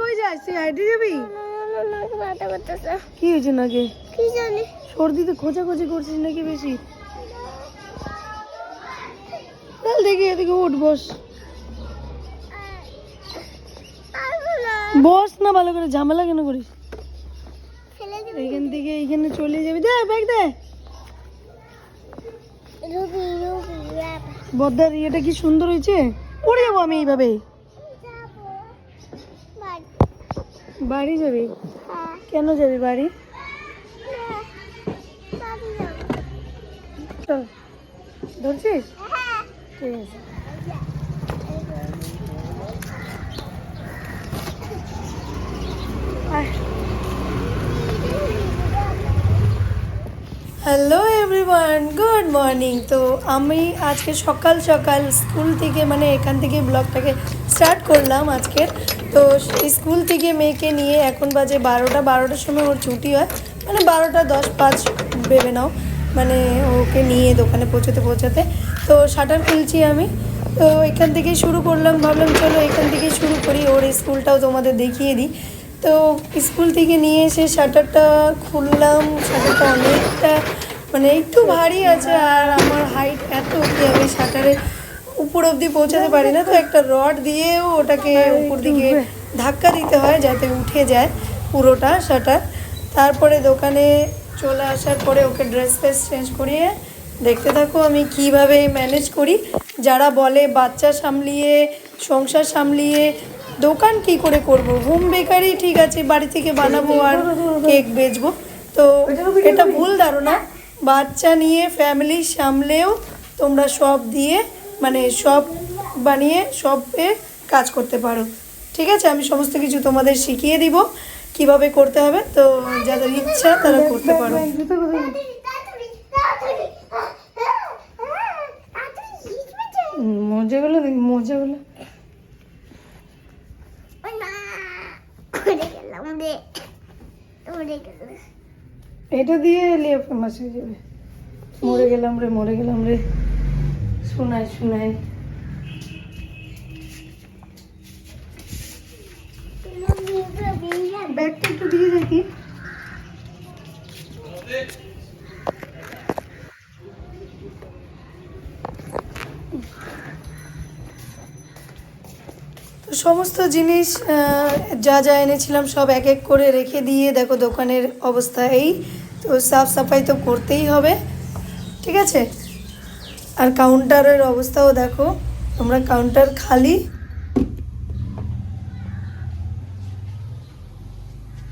কই যাস তুই হাইটে যাবি কি হয়েছে নাকি? কি জানি সর্দিতে খোঁচাখোঁচি করছিস নাকি বেশি? চল দেখি এদিকে উঠ বস। না বস না ভালো করে ঝামেলা কেন করিস? এইখান থেকে এইখানে চলে যাবি। দে ব্যাগ দে। বদ্দার ইয়েটা কি সুন্দর হয়েছে? পড়ে যাব আমি এইভাবে যাব বাড়ি বাড়ি যাবি? হ্যাঁ। কেন যাবি বাড়ি? চল। ধরছিস? হ্যাঁ। ঠিক আছে। হ্যালো এভরিওয়ান গুড মর্নিং তো আমি আজকে সকাল সকাল স্কুল থেকে মানে এখান থেকে ব্লগটাকে স্টার্ট করলাম আজকে। তো স্কুল থেকে মেয়েকে নিয়ে এখন বাজে বারোটা, বারোটার সময় ওর ছুটি হয়। মানে বারোটা দশ পাঁচ ভেবে নাও। মানে ওকে নিয়ে দোকানে পৌঁছতে, পৌঁছাতে। তো শাটার খুলছি আমি। তো এখান থেকে শুরু করলাম, ভাবলাম চলো এখান থেকে শুরু করি, ওর স্কুলটাও তোমাদের দেখিয়ে দিই। তো স্কুল থেকে নিয়ে এসে শাটারটা খুললাম। শাটারটা অনেকটা মানে একটু ভারী আছে আর আমার হাইট এত কি আমি শাটারে উপর অবধি পৌঁছাতে পারি না তো একটা রড দিয়েও ওটাকে উপর দিকে ধাক্কা দিতে হয় যাতে উঠে যায় পুরোটা শাটার। তারপরে দোকানে চলে আসার পরে ওকে ড্রেস ফ্রেস চেঞ্জ করিয়ে দেখতে থাকো আমি কীভাবে ম্যানেজ করি। যারা বলে বাচ্চা সামলিয়ে সংসার সামলিয়ে দোকান কি করে করব? হোম বেকারি ঠিক আছে বাড়ি থেকে বানাবো আর কেক বেচবো তো এটা ভুল ধারণা। বাচ্চা নিয়ে ফ্যামিলি সামলেও তোমরা সব দিয়ে মানে সব বানিয়ে, সবে কাজ করতে পারো। ঠিক আছে? আমি সমস্ত কিছু তোমাদের শিখিয়ে দিব। কীভাবে করতে হবে? তো যাদের ইচ্ছা, তারা করতে পারো। মজাগুলো মজাগুলো এটা দিয়ে লিয়ে ফেমাস হয়ে যাবে। মরে গেলাম রে, মরে গেলাম রে। শোনায় শোনায়। ব্যাগটা দিয়ে দেখি। সমস্ত জিনিস যা যা এনেছিলাম সব এক এক করে রেখে দিয়ে দেখো দোকানের অবস্থা এই। তো সাফ সাফাই তো করতেই হবে। ঠিক আছে? আর কাউন্টারের অবস্থাও দেখো তোমরা কাউন্টার খালি।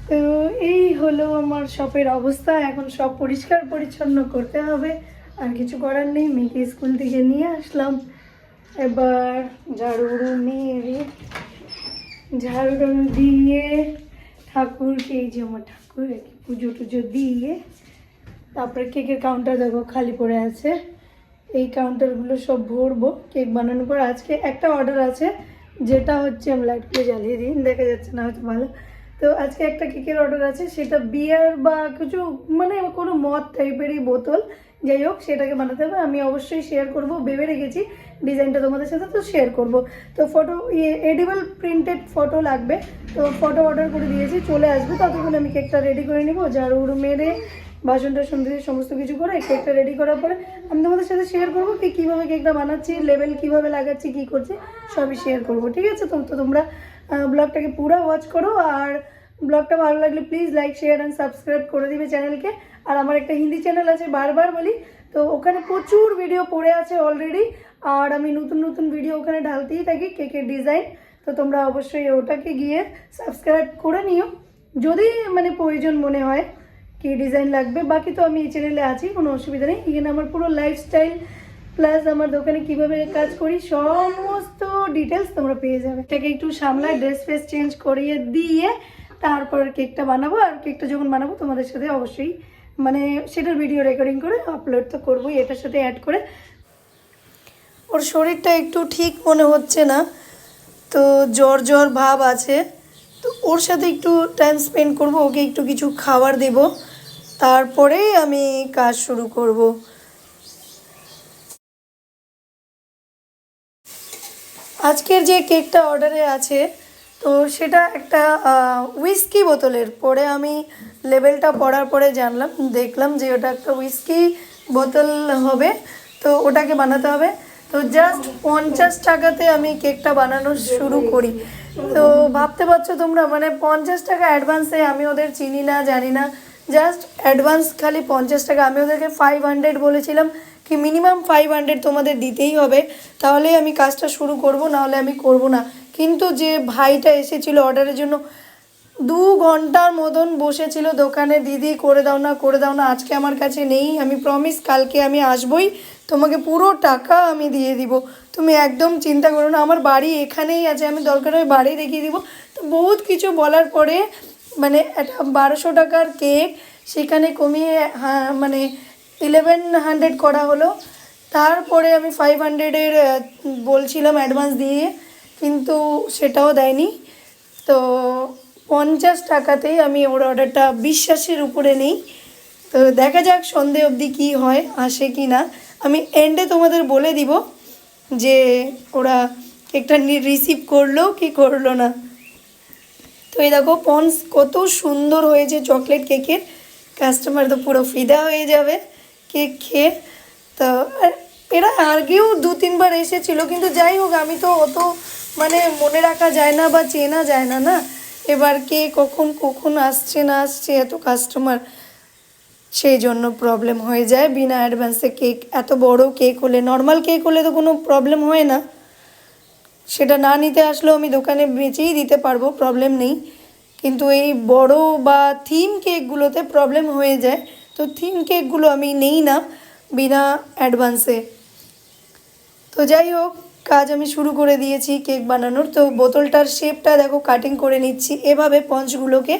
তো এই হলো আমার শপের অবস্থা, এখন সব পরিষ্কার পরিচ্ছন্ন করতে হবে। আর কিছু করার নেই, মেয়েকে স্কুল থেকে নিয়ে আসলাম। এবার ঝাড়ু নিয়ে ঝাড়ু দিয়ে ঠাকুরকে এই যে আমার ঠাকুর পুজো টুজো দিয়ে। তারপরে কেকের কাউন্টার দেখো, খালি পড়ে আছে। এই কাউন্টারগুলো সব ভরবো কেক বানানোর পর আজকে একটা অর্ডার আছে, যেটা হচ্ছে আমি লাইটগুলো জ্বালিয়ে দিই, দেখা যাচ্ছে না হয়তো ভালো। তো আজকে একটা কেকের অর্ডার আছে, সেটা বিয়ার বা কিছু মানে কোনো মদ টাইপেরই বোতল, যাই হোক, সেটাকে বানাতে হবে। আমি অবশ্যই শেয়ার করব, ভেবে রেখেছি ডিজাইনটা তোমাদের সাথে তো শেয়ার করব। তো ফটো ইয়ে এডিবল প্রিন্টেড ফটো লাগবে। তো ফটো অর্ডার করে দিয়েছি, চলে আসবে, ততক্ষণ আমি কেকটা রেডি করে নিব ঝাড়ু মেরে বাসন টাসন দিয়ে সমস্ত কিছু করে কেকটা রেডি করার পরে আমি তোমাদের সাথে শেয়ার করব কি কীভাবে কেকটা বানাচ্ছি লেভেল কীভাবে লাগাচ্ছি, কি করছি, সবই শেয়ার করব, ঠিক আছে? তো তো তোমরা ব্লগটাকে পুরো ওয়াচ করো আর ব্লগটা ভালো লাগলে please like share and subscribe করে দিবে চ্যানেলকে আর আমার একটা হিন্দি চ্যানেল আছে, বারবার বলি, তো ওখানে প্রচুর ভিডিও পড়ে আছে অলরেডি আর আমি নতুন নতুন ভিডিও ওখানে ঢালতেই থাকি কেকের ডিজাইন তো তোমরা অবশ্যই ওটাকে গিয়ে সাবস্ক্রাইব করে নিও। যদি মানে প্রয়োজন মনে হয় কি ডিজাইন লাগবে? বাকি তো আমি এই চ্যানেলে আছি, কোনো অসুবিধা নেই। এখানে আমার পুরো লাইফস্টাইল প্লাস আমার দোকানে কীভাবে কাজ করি, সমস্ত ডিটেলস তোমরা পেয়ে যাবে। এটাকে একটু সামলায় ড্রেস ফ্রেস চেঞ্জ করিয়ে দিয়ে তারপর কেকটা বানাবো। আর কেকটা যখন বানাবো, তোমাদের সাথে অবশ্যই মানে সেটার ভিডিও রেকর্ডিং করে আপলোড তো করবোই, এটার সাথে অ্যাড করে। ওর শরীরটা একটু ঠিক মনে হচ্ছে না, তো জ্বর জ্বর ভাব আছে। তো ওর সাথে একটু টাইম স্পেন্ড করব, ওকে একটু কিছু খাবার দেব। তারপরেই আমি কাজ শুরু করব। আজকের যে কেকটা অর্ডারে আছে, তো সেটা একটা উইস্কি বোতলের। পরে আমি লেভেলটা পড়ার পরে জানলাম, দেখলাম যে ওটা একটা উইস্কি বোতল হবে, তো ওটাকে বানাতে হবে। তো জাস্ট পঞ্চাশ টাকাতে আমি কেকটা বানানো শুরু করি। তো ভাবতে পারছ তোমরা মানে পঞ্চাশ টাকা অ্যাডভান্সে আমি ওদের চিনি না, জানি না। জাস্ট অ্যাডভান্স খালি পঞ্চাশ টাকা। আমি ওদেরকে ফাইভ হান্ড্রেড বলেছিলাম কি মিনিমাম ফাইভ হান্ড্রেড তোমাদের দিতেই হবে। তাহলে আমি কাজটা শুরু করব, নাহলে আমি করব না। কিন্তু যে ভাইটা এসেছিল অর্ডারের জন্য, দু ঘণ্টার মতন বসেছিল দোকানে, দিদি, করে দাও না, করে দাও না, আজকে আমার কাছে নেই, আমি প্রমিস কালকে আমি আসবই, তোমাকে পুরো টাকা আমি দিয়ে দিব। তুমি একদম চিন্তা করো না, আমার বাড়ি এখানেই আছে, আমি দরকার হয় বাড়ি দেখিয়ে দিব। তো বহুত কিছু বলার পরে মানে একটা বারোশো টাকার কেক সেখানে কমিয়ে হ্যাঁ মানে ইলেভেন হান্ড্রেড করা হলো। তারপরে আমি ফাইভ হান্ড্রেডের বলছিলাম অ্যাডভান্স দিয়ে, কিন্তু সেটাও দেয়নি। তো পঞ্চাশ টাকাতেই আমি ওর অর্ডারটা বিশ্বাসের উপরে নেই। তো দেখা যাক সন্ধে অবধি কী হয়, আসে কি না। আমি এন্ডে তোমাদের বলে দিব যে ওরা কেকটা রিসিভ করল কি করল না। তো এই দেখো পন্স কত সুন্দর হয়েছে চকলেট কেকের। কাস্টমার তো পুরো ফিদা হয়ে যাবে কেক খেয়ে। তো এরা আগেও দু তিনবার এসেছিল, কিন্তু যাই হোক, আমি তো অত মানে মনে রাখা যায় না বা চেনা যায় না না? এবার কে কখন কখন আসছে, না আসছে, এত কাস্টমার সেই জন্য প্রবলেম হয়ে যায়। বিনা অ্যাডভান্সে কেক, এত বড় কেক হলে নর্মাল কেক হলে তো কোনো প্রবলেম হয় না। সেটা না নিতে আসলেও আমি দোকানে বেচেই দিতে পারব প্রবলেম নেই। কিন্তু এই বড় বা থিম কেকগুলোতে প্রবলেম হয়ে যায়। তো থিম কেকগুলো আমি নেই না, বিনা অ্যাডভান্সে তো যাই হোক, কাজ আমি শুরু করে দিয়েছি কেক বানানোর। তো বোতলটার শেপটা দেখো কাটিং করে নিচ্ছি, এভাবে পঞ্চগুলোকে।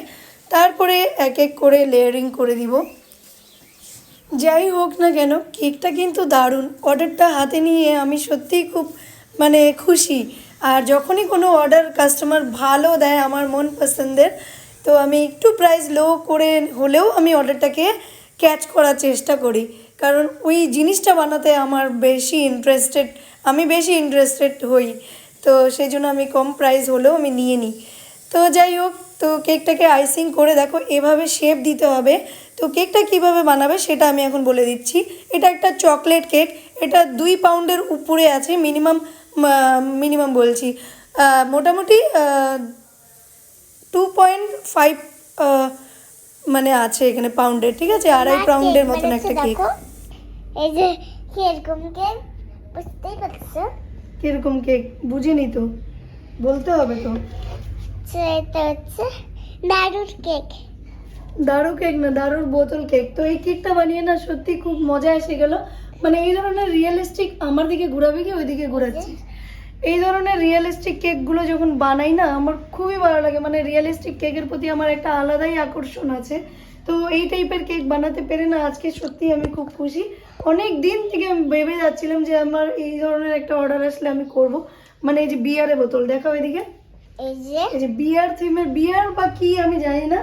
তারপরে এক এক করে লেয়ারিং করে দিব। যাই হোক না কেন কেকটা কিন্তু দারুণ। অর্ডারটা হাতে নিয়ে আমি সত্যিই খুব মানে খুশি। আর যখনই কোনো অর্ডার কাস্টমার ভালো দেয় আমার মন পছন্দের, তো আমি একটু প্রাইস লো করে হলেও আমি অর্ডারটাকে ক্যাচ করার চেষ্টা করি। কারণ ওই জিনিসটা বানাতে আমার বেশি ইন্টারেস্টেড আমি বেশি ইন্টারেস্টেড হই। তো সেই জন্য আমি কম প্রাইস হলেও আমি নিয়ে নিই। তো যাই হোক, তো কেকটাকে আইসিং করে দেখো, এভাবে শেপ দিতে হবে। তো কেকটা কীভাবে বানাবে সেটা আমি এখন বলে দিচ্ছি। এটা একটা চকলেট কেক এটা দুই পাউন্ডের উপরে আছে মিনিমাম মিনিমাম বলছি। মোটামুটি টু পয়েন্ট ফাইভ মানে আছে এখানে পাউন্ডের ঠিক আছে? আড়াই পাউন্ডের মতন একটা কেক এই যে এরকম কেক বুঝতেই পারছ? কীরকম কেক বুঝিনি তো। বলতে হবে তো। তো এটা হচ্ছে দারুর কেক দারু কেক না দারুর বোতল কেক তো এই কেকটা বানিয়ে না সত্যি খুব মজা এসে গেল। মানে এই ধরনের রিয়েলিস্টিক আমার দিকে ঘোরাবে কি ওইদিকে ঘোরাচ্ছিস এই ধরনের রিয়েলিস্টিক কেকগুলো যখন বানাই না আমার খুবই ভালো লাগে। মানে রিয়েলিস্টিক কেকের প্রতি আমার একটা আলাদাই আকর্ষণ আছে। তো এই টাইপের কেক বানাতে পেরে না আজকে সত্যি আমি খুব খুশি। অনেক দিন থেকে আমি ভেবে যাচ্ছিলাম যে আমার এই ধরনের একটা অর্ডার আসলে আমি করব। মানে এই যে বিয়ারের বোতল দেখাও এদিকে। এই যে। এই যে বিয়ার থিমের বিয়ার বা কি আমি জানি না।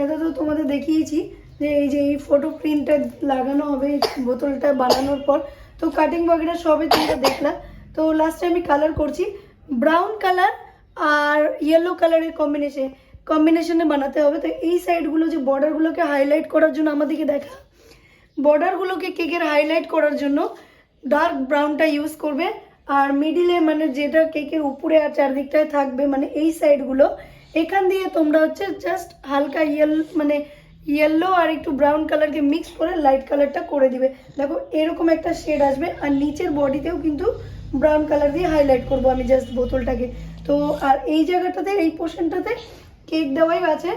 এটা তো তোমাদের দেখিয়েছি। যে এই যে এই ফটো প্রিন্টটা লাগানো হবে, বোতলটা বানানোর পর, তো কাটিং বাগেরা সবে তোমরা দেখলা। তো লাস্টে আমি কালার করছি ব্রাউন কালার আর ইয়েলো কালারের কম্বিনেশন কম্বিনেশনে বানাতে হবে। তো এই সাইডগুলো যে বর্ডারগুলোকে হাইলাইট করার জন্য আমাদেরকে দেখা। বর্ডারগুলোকে কেকের হাইলাইট করার জন্য ডার্ক ব্রাউনটা ইউজ করবে। আর মিডিলে মানে যেটা কেকের উপরে আর চারদিকটায় থাকবে মানে এই সাইডগুলো এখান দিয়ে তোমরা হচ্ছে জাস্ট হালকা ইয়েল মানে ইয়েলো আর একটু ব্রাউন কালারকে মিক্স করে লাইট কালারটা করে দিবে। দেখো, এরকম একটা শেড আসবে আর নিচের বডিতেও কিন্তু ব্রাউন কালার দিয়ে হাইলাইট করব আমি জাস্ট বোতলটাকে। তো, আর এই জায়গাটাতে, এই পোর্শনটাতে কেক দেওয়াই আছে,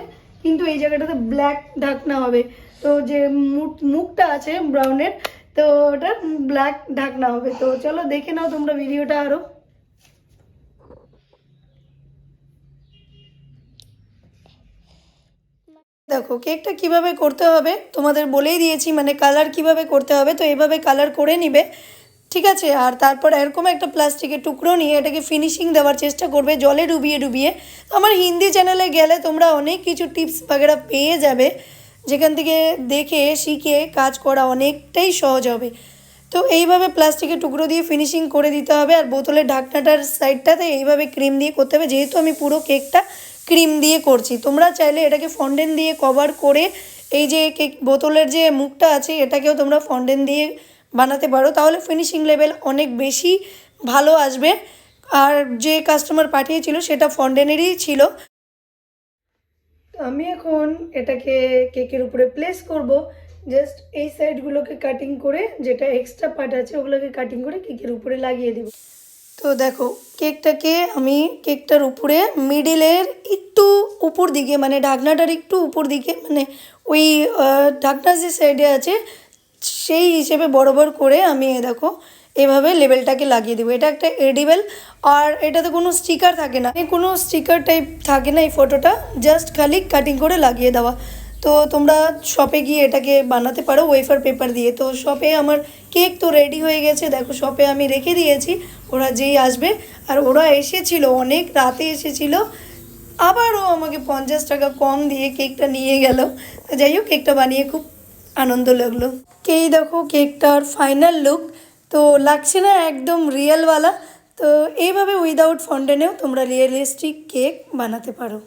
কিন্তু এই জায়গাটাতে ব্ল্যাক ঢাকনা হবে। তো, যে মুখ- মুখটা আছে ব্রাউনের তো ওটা ব্ল্যাক ঢাকনা হবে। তো চলো দেখে নাও তোমরা ভিডিওটা আরও। দেখো কেকটা কীভাবে করতে হবে? তোমাদের বলেই দিয়েছি মানে কালার কীভাবে করতে হবে? তো এভাবে কালার করে নিবে, ঠিক আছে? আর তারপর এরকম একটা প্লাস্টিকের টুকরো নিয়ে এটাকে ফিনিশিং দেওয়ার চেষ্টা করবে, জলে ডুবিয়ে ডুবিয়ে। আমার হিন্দি চ্যানেলে গেলে তোমরা অনেক কিছু টিপস বাগেরা পেয়ে যাবে। যেখান থেকে দেখে, শিখে কাজ করা অনেকটাই সহজ হবে। তো এইভাবে প্লাস্টিকের টুকরো দিয়ে ফিনিশিং করে দিতে হবে, আর বোতলের ঢাকনাটার সাইডটাতে এইভাবে ক্রিম দিয়ে করতে হবে। যেহেতু আমি পুরো কেকটা ক্রিম দিয়ে করছি। তোমরা চাইলে এটাকে ফন্ডেন দিয়ে কভার করে এই যে কেক বোতলের যে মুখটা আছে, এটাকেও তোমরা ফন্ডেন দিয়ে বানাতে পারো। তাহলে ফিনিশিং লেভেল অনেক বেশি ভালো আসবে। আর যে কাস্টমার পাঠিয়েছিল, সেটা ফন্ডেনেরই ছিল। আমি এখন এটাকে কেকের উপরে প্লেস করব। জাস্ট এই সাইডগুলোকে কাটিং করে যেটা এক্সট্রা পার্ট আছে, ওগুলোকে কাটিং করে কেকের উপরে লাগিয়ে দেব। তো দেখো, কেকটাকে আমি কেকটার উপরে মিডিলের একটু উপর দিকে মানে ঢাকনাটার একটু উপর দিকে মানে ওই ঢাকনার যে সাইডে আছে, সেই হিসেবে বরাবর করে আমি এ দেখো, এভাবে লেবেলটাকে লাগিয়ে দেবো। এটা একটা এডিবেল আর এটাতে কোনো স্টিকার থাকে না। এ কোনো স্টিকার টাইপ থাকে না এই ফটোটা জাস্ট খালি কাটিং করে লাগিয়ে দেওয়া। তো তোমরা শপে গিয়ে এটাকে বানাতে পারো ওয়েফার পেপার দিয়ে। তো শপে আমার কেক তো রেডি হয়ে গেছে। দেখো শপে আমি রেখে দিয়েছি, ওরা যেই আসবে। আর ওরা এসেছিল, অনেক রাতে এসেছিল। আবারও আমাকে পঞ্চাশ টাকা কম দিয়ে কেকটা নিয়ে গেল। যাই হোক কেকটা বানিয়ে খুব আনন্দ লাগল। কেই দেখো কেকটার ফাইনাল লুক তো লাগছে না একদম রিয়েলওয়ালা তো এইভাবে উইদাউট ফন্ডেনেও তোমরা রিয়েলিস্টিক কেক বানাতে পারো।